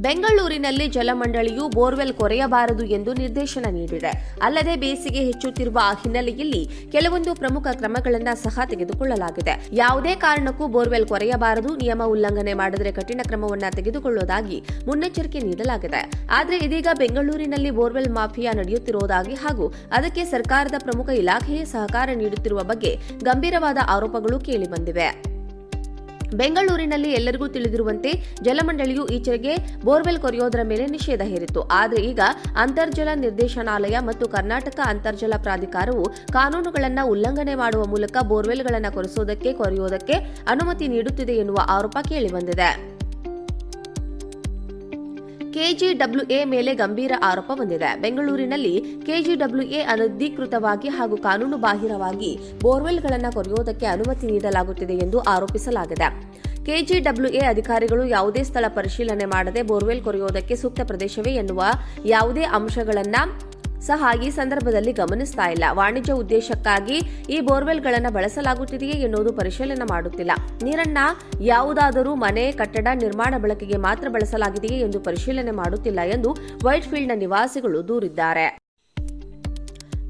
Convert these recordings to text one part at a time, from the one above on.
ಬೆಂಗಳೂರಿನಲ್ಲಿ ಜಲಮಂಡಳಿಯು ಬೋರ್ವೆಲ್ ಕೊರೆಯಬಾರದು ಎಂದು ನಿರ್ದೇಶನ ನೀಡಿದೆ. ಅಲ್ಲದೆ ಬೇಸಿಗೆ ಹೆಚ್ಚುತ್ತಿರುವ ಆ ಹಿನ್ನೆಲೆಯಲ್ಲಿ ಕೆಲವೊಂದು ಪ್ರಮುಖ ಕ್ರಮಗಳನ್ನು ಸಹ ತೆಗೆದುಕೊಳ್ಳಲಾಗಿದೆ. ಯಾವುದೇ ಕಾರಣಕ್ಕೂ ಬೋರ್ವೆಲ್ ಕೊರೆಯಬಾರದು, ನಿಯಮ ಉಲ್ಲಂಘನೆ ಮಾಡಿದರೆ ಕಠಿಣ ಕ್ರಮವನ್ನು ತೆಗೆದುಕೊಳ್ಳುವುದಾಗಿ ಮುನ್ನೆಚ್ಚರಿಕೆ ನೀಡಲಾಗಿದೆ. ಆದರೆ ಇದೀಗ ಬೆಂಗಳೂರಿನಲ್ಲಿ ಬೋರ್ವೆಲ್ ಮಾಫಿಯಾ ನಡೆಯುತ್ತಿರುವುದಾಗಿ ಹಾಗೂ ಅದಕ್ಕೆ ಸರ್ಕಾರದ ಪ್ರಮುಖ ಇಲಾಖೆಯೇ ಸಹಕಾರ ನೀಡುತ್ತಿರುವ ಬಗ್ಗೆ ಗಂಭೀರವಾದ ಆರೋಪಗಳು ಕೇಳಿಬಂದಿವೆ. ಬೆಂಗಳೂರಿನಲ್ಲಿ ಎಲ್ಲರಿಗೂ ತಿಳಿದಿರುವಂತೆ ಜಲಮಂಡಳಿಯು ಈಚೆಗೆ ಬೋರ್ವೆಲ್ ಕೊರೆಯೋದರ ಮೇಲೆ ನಿಷೇಧ ಹೇರಿತ್ತು. ಆದರೆ ಈಗ ಅಂತರ್ಜಲ ನಿರ್ದೇಶನಾಲಯ ಮತ್ತು ಕರ್ನಾಟಕ ಅಂತರ್ಜಲ ಪ್ರಾಧಿಕಾರವು ಕಾನೂನುಗಳನ್ನು ಉಲ್ಲಂಘನೆ ಮಾಡುವ ಮೂಲಕ ಬೋರ್ವೆಲ್ಗಳನ್ನು ಕೊರೆಸೋದಕ್ಕೆ ಕೊರೆಯುವುದಕ್ಕೆ ಅನುಮತಿ ನೀಡುತ್ತಿದೆ ಎನ್ನುವ ಆರೋಪ ಕೇಳಿಬಂದಿದೆ. ಕೆಜಿಡಬ್ಲ್ಯೂಎ ಮೇಲೆ ಗಂಭೀರ ಆರೋಪ ಬಂದಿದೆ. ಬೆಂಗಳೂರಿನಲ್ಲಿ ಕೆಜಿಡಬ್ಲ್ಯೂಎ ಅನಧಿಕೃತವಾಗಿ ಹಾಗೂ ಕಾನೂನು ಬಾಹಿರವಾಗಿ ಬೋರ್ವೆಲ್ಗಳನ್ನು ಕೊರೆಯುವುದಕ್ಕೆ ಅನುಮತಿ ನೀಡಲಾಗುತ್ತಿದೆ ಎಂದು ಆರೋಪಿಸಲಾಗಿದೆ. ಕೆಜಿಡಬ್ಲ್ಯೂಎ ಅಧಿಕಾರಿಗಳು ಯಾವುದೇ ಸ್ಥಳ ಪರಿಶೀಲನೆ ಮಾಡದೆ ಬೋರ್ವೆಲ್ ಕೊರೆಯುವುದಕ್ಕೆ ಸೂಕ್ತ ಪ್ರದೇಶವೇ ಎನ್ನುವ ಯಾವುದೇ ಅಂಶಗಳನ್ನು ಸಹ ಈ ಸಂದರ್ಭದಲ್ಲಿ ಗಮನಿಸ್ತಾ ಇಲ್ಲ. ವಾಣಿಜ್ಯ ಉದ್ದೇಶಕ್ಕಾಗಿ ಈ ಬೋರ್ವೆಲ್ಗಳನ್ನು ಬಳಸಲಾಗುತ್ತಿದೆಯೇ ಎನ್ನುವುದು ಪರಿಶೀಲನೆ ಮಾಡುತ್ತಿಲ್ಲ. ನೀರನ್ನ ಯಾವುದಾದರೂ ಮನೆ, ಕಟ್ಟಡ, ನಿರ್ಮಾಣ ಬಳಕೆಗೆ ಮಾತ್ರ ಬಳಸಲಾಗಿದೆಯೇ ಎಂದು ಪರಿಶೀಲನೆ ಮಾಡುತ್ತಿಲ್ಲ ಎಂದು ವೈಟ್ ಫೀಲ್ಡ್ನ ನಿವಾಸಿಗಳು ದೂರಿದ್ದಾರೆ.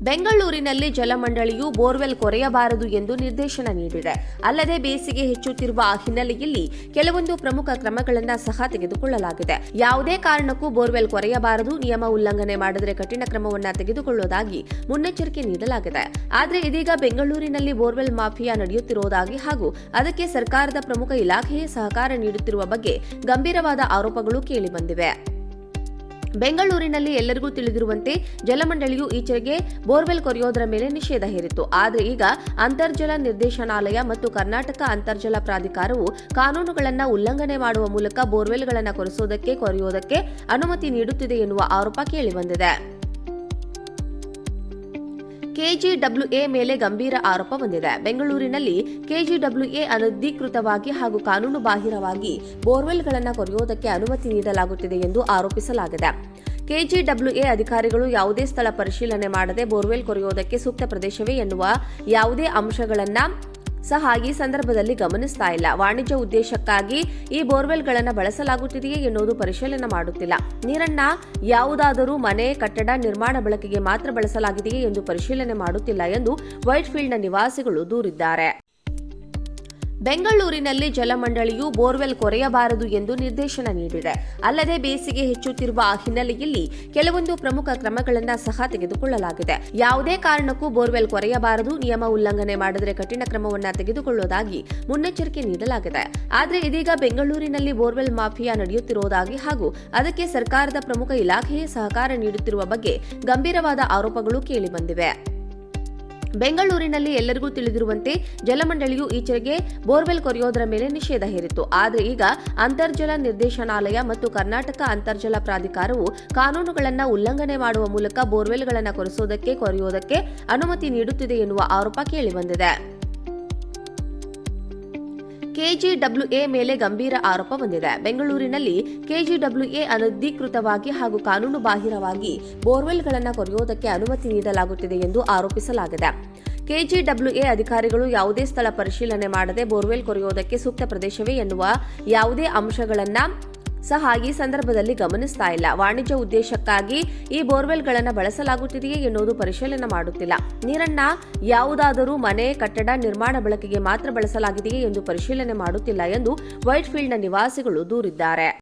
ಬೆಂಗಳೂರಿನಲ್ಲಿ ಜಲಮಂಡಳಿಯು ಬೋರ್ವೆಲ್ ಕೊರೆಯಬಾರದು ಎಂದು ನಿರ್ದೇಶನ ನೀಡಿದೆ. ಅಲ್ಲದೆ ಬೇಸಿಗೆ ಹೆಚ್ಚುತ್ತಿರುವ ಹಿನ್ನೆಲೆಯಲ್ಲಿ ಕೆಲವೊಂದು ಪ್ರಮುಖ ಕ್ರಮಗಳನ್ನು ಸಹ ತೆಗೆದುಕೊಳ್ಳಲಾಗಿದೆ. ಯಾವುದೇ ಕಾರಣಕ್ಕೂ ಬೋರ್ವೆಲ್ ಕೊರೆಯಬಾರದು, ನಿಯಮ ಉಲ್ಲಂಘನೆ ಮಾಡಿದರೆ ಕಠಿಣ ಕ್ರಮವನ್ನು ತೆಗೆದುಕೊಳ್ಳುವುದಾಗಿ ಮುನ್ನೆಚ್ಚರಿಕೆ ನೀಡಲಾಗಿದೆ. ಆದರೆ ಇದೀಗ ಬೆಂಗಳೂರಿನಲ್ಲಿ ಬೋರ್ವೆಲ್ ಮಾಫಿಯಾ ನಡೆಯುತ್ತಿರುವುದಾಗಿ ಹಾಗೂ ಅದಕ್ಕೆ ಸರ್ಕಾರದ ಪ್ರಮುಖ ಇಲಾಖೆಯೇ ಸಹಕಾರ ನೀಡುತ್ತಿರುವ ಬಗ್ಗೆ ಗಂಭೀರವಾದ ಆರೋಪಗಳು ಕೇಳಿಬಂದಿವೆ. ಬೆಂಗಳೂರಿನಲ್ಲಿ ಎಲ್ಲರಿಗೂ ತಿಳಿದಿರುವಂತೆ ಜಲಮಂಡಳಿಯು ಈಚೆಗೆ ಬೋರ್ವೆಲ್ ಕೊರೆಯೋದರ ಮೇಲೆ ನಿಷೇಧ ಹೇರಿತ್ತು. ಆದರೆ ಈಗ ಅಂತರ್ಜಲ ನಿರ್ದೇಶನಾಲಯ ಮತ್ತು ಕರ್ನಾಟಕ ಅಂತರ್ಜಲ ಪ್ರಾಧಿಕಾರವು ಕಾನೂನುಗಳನ್ನು ಉಲ್ಲಂಘನೆ ಮಾಡುವ ಮೂಲಕ ಬೋರ್ವೆಲ್ಗಳನ್ನು ಕೊರೆಸೋದಕ್ಕೆ, ಕೊರೆಯೋದಕ್ಕೆ ಅನುಮತಿ ನೀಡುತ್ತಿದೆ ಎನ್ನುವ ಆರೋಪ ಕೇಳಿಬಂದಿದೆ. ಕೆಜಿಡಬ್ಲ್ಯೂಎ ಮೇಲೆ ಗಂಭೀರ ಆರೋಪ ಬಂದಿದೆ. ಬೆಂಗಳೂರಿನಲ್ಲಿ ಕೆಜಿಡಬ್ಲ್ಯೂಎ ಅನಧಿಕೃತವಾಗಿ ಹಾಗೂ ಕಾನೂನು ಬಾಹಿರವಾಗಿ ಬೋರ್ವೆಲ್ಗಳನ್ನು ಕೊರೆಯುವುದಕ್ಕೆ ಅನುಮತಿ ನೀಡಲಾಗುತ್ತಿದೆ ಎಂದು ಆರೋಪಿಸಲಾಗಿದೆ. ಕೆಜಿಡಬ್ಲ್ಯೂಎ ಅಧಿಕಾರಿಗಳು ಯಾವುದೇ ಸ್ಥಳ ಪರಿಶೀಲನೆ ಮಾಡದೆ ಬೋರ್ವೆಲ್ ಕೊರೆಯುವುದಕ್ಕೆ ಸೂಕ್ತ ಪ್ರದೇಶವೇ ಎನ್ನುವ ಯಾವುದೇ ಅಂಶಗಳನ್ನು ಸಹ ಈ ಸಂದರ್ಭದಲ್ಲಿ ಗಮನಿಸ್ತಾ ಇಲ್ಲ. ವಾಣಿಜ್ಯ ಉದ್ದೇಶಕ್ಕಾಗಿ ಈ ಬೋರ್ವೆಲ್ಗಳನ್ನು ಬಳಸಲಾಗುತ್ತಿದೆಯೇ ಎನ್ನುವುದು ಪರಿಶೀಲನೆ ಮಾಡುತ್ತಿಲ್ಲ. ನೀರನ್ನ ಯಾವುದಾದರೂ ಮನೆ, ಕಟ್ಟಡ, ನಿರ್ಮಾಣ ಬಳಕೆಗೆ ಮಾತ್ರ ಬಳಸಲಾಗಿದೆಯೇ ಎಂದು ಪರಿಶೀಲನೆ ಮಾಡುತ್ತಿಲ್ಲ ಎಂದು ವೈಟ್ ಫೀಲ್ಡ್ನ ನಿವಾಸಿಗಳು ದೂರಿದ್ದಾರೆ. ಬೆಂಗಳೂರಿನಲ್ಲಿ ಜಲಮಂಡಳಿಯು ಬೋರ್ವೆಲ್ ಕೊರೆಯಬಾರದು ಎಂದು ನಿರ್ದೇಶನ ನೀಡಿದೆ. ಅಲ್ಲದೆ ಬೇಸಿಗೆ ಹೆಚ್ಚುತ್ತಿರುವ ಆ ಹಿನ್ನೆಲೆಯಲ್ಲಿ ಕೆಲವೊಂದು ಪ್ರಮುಖ ಕ್ರಮಗಳನ್ನು ಸಹ ತೆಗೆದುಕೊಳ್ಳಲಾಗಿದೆ. ಯಾವುದೇ ಕಾರಣಕ್ಕೂ ಬೋರ್ವೆಲ್ ಕೊರೆಯಬಾರದು, ನಿಯಮ ಉಲ್ಲಂಘನೆ ಮಾಡಿದರೆ ಕಠಿಣ ಕ್ರಮವನ್ನು ತೆಗೆದುಕೊಳ್ಳುವುದಾಗಿ ಮುನ್ನೆಚ್ಚರಿಕೆ ನೀಡಲಾಗಿದೆ. ಆದರೆ ಇದೀಗ ಬೆಂಗಳೂರಿನಲ್ಲಿ ಬೋರ್ವೆಲ್ ಮಾಫಿಯಾ ನಡೆಯುತ್ತಿರುವುದಾಗಿ ಹಾಗೂ ಅದಕ್ಕೆ ಸರ್ಕಾರದ ಪ್ರಮುಖ ಇಲಾಖೆಯೇ ಸಹಕಾರ ನೀಡುತ್ತಿರುವ ಬಗ್ಗೆ ಗಂಭೀರವಾದ ಆರೋಪಗಳು ಕೇಳಿಬಂದಿವೆ ಬೆಂಗಳೂರಿನಲ್ಲಿ ಎಲ್ಲರಿಗೂ ತಿಳಿದಿರುವಂತೆ ಜಲಮಂಡಳಿಯು ಈಚೆಗೆ ಬೋರ್ವೆಲ್ ಕೊರೆಯೋದರ ಮೇಲೆ ನಿಷೇಧ ಹೇರಿತ್ತು. ಆದರೆ ಈಗ ಅಂತರ್ಜಲ ನಿರ್ದೇಶನಾಲಯ ಮತ್ತು ಕರ್ನಾಟಕ ಅಂತರ್ಜಲ ಪ್ರಾಧಿಕಾರವು ಕಾನೂನುಗಳನ್ನು ಉಲ್ಲಂಘನೆ ಮಾಡುವ ಮೂಲಕ ಬೋರ್ವೆಲ್ಗಳನ್ನು ಕೊರೆಸೋದಕ್ಕೆ ಕೊರೆಯುವುದಕ್ಕೆ ಅನುಮತಿ ನೀಡುತ್ತಿದೆ ಎನ್ನುವ ಆರೋಪ ಕೇಳಿಬಂದಿದೆ. ಕೆಜಿಡಬ್ಲ್ಯೂಎ ಮೇಲೆ ಗಂಭೀರ ಆರೋಪ ಬಂದಿದೆ. ಬೆಂಗಳೂರಿನಲ್ಲಿ ಕೆಜಿಡಬ್ಲ್ಯೂಎ ಅನಧಿಕೃತವಾಗಿ ಹಾಗೂ ಕಾನೂನು ಬಾಹಿರವಾಗಿ ಬೋರ್ವೆಲ್ಗಳನ್ನು ಕೊರೆಯುವುದಕ್ಕೆ ಅನುಮತಿ ನೀಡಲಾಗುತ್ತಿದೆ ಎಂದು ಆರೋಪಿಸಲಾಗಿದೆ. ಕೆಜಿಡಬ್ಲ್ಯೂಎ ಅಧಿಕಾರಿಗಳು ಯಾವುದೇ ಸ್ಥಳ ಪರಿಶೀಲನೆ ಮಾಡದೆ ಬೋರ್ವೆಲ್ ಕೊರೆಯುವುದಕ್ಕೆ ಸೂಕ್ತ ಪ್ರದೇಶವೇ ಎನ್ನುವ ಯಾವುದೇ ಅಂಶಗಳನ್ನು ಸಹ ಈ ಸಂದರ್ಭದಲ್ಲಿ ಗಮನಿಸ್ತಾ ಇಲ್ಲ. ವಾಣಿಜ್ಯ ಉದ್ದೇಶಕ್ಕಾಗಿ ಈ ಬೋರ್ವೆಲ್ಗಳನ್ನು ಬಳಸಲಾಗುತ್ತಿದೆಯೇ ಎನ್ನುವುದು ಪರಿಶೀಲನೆ ಮಾಡುತ್ತಿಲ್ಲ. ನೀರನ್ನ ಯಾವುದಾದರೂ ಮನೆ, ಕಟ್ಟಡ, ನಿರ್ಮಾಣ ಬಳಕೆಗೆ ಮಾತ್ರ ಬಳಸಲಾಗಿದೆಯೇ ಎಂದು ಪರಿಶೀಲನೆ ಮಾಡುತ್ತಿಲ್ಲ ಎಂದು ವೈಟ್ ಫೀಲ್ಡ್ನ ನಿವಾಸಿಗಳು ದೂರಿದ್ದಾರೆ.